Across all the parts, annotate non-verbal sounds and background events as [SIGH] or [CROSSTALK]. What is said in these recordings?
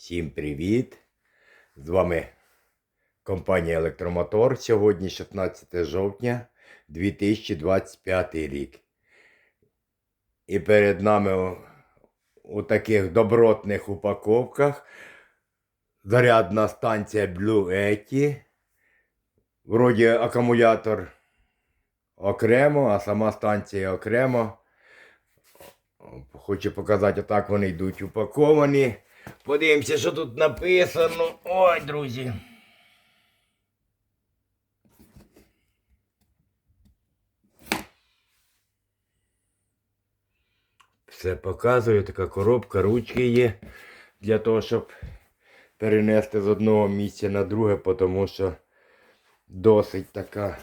Всім привіт! З вами компанія Електромотор. Сьогодні 16 жовтня 2025 рік. І перед нами у, таких добротних упаковках зарядна станція Blue Yeti. Вроді акумулятор окремо, а сама станція окремо. Хочу показати, отак вони йдуть упаковані. Подивимося, що тут написано. Ой, друзі. Все показую, така коробка, ручки є для того, щоб перенести з одного місця на друге, тому що досить така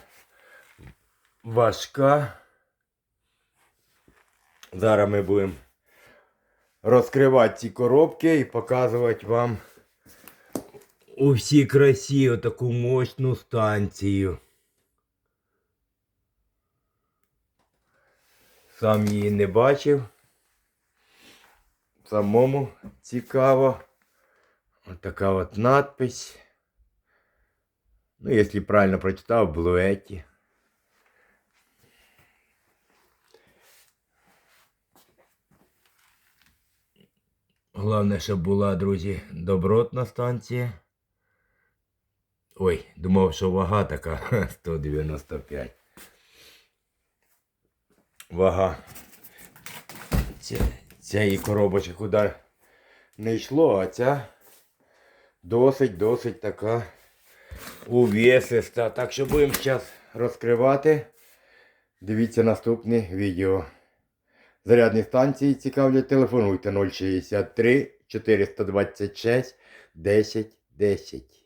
важка. Зараз ми будемо розкривати ці коробки і показувати вам у всій красі таку мощну станцію. Сам її не бачив. Самому цікаво. Ось така от надпись. Ну, якщо правильно прочитав, Блуеті. Головне, щоб була, друзі, добротна станція. Ой, думав, що вага така [LAUGHS] 195. Вага. Ця, цієї коробочки куди не йшло, а ця досить-досить така увесиста. Так що будемо зараз розкривати. Дивіться наступне відео. Зарядні станції цікавлять, телефонуйте 063 426 10 10.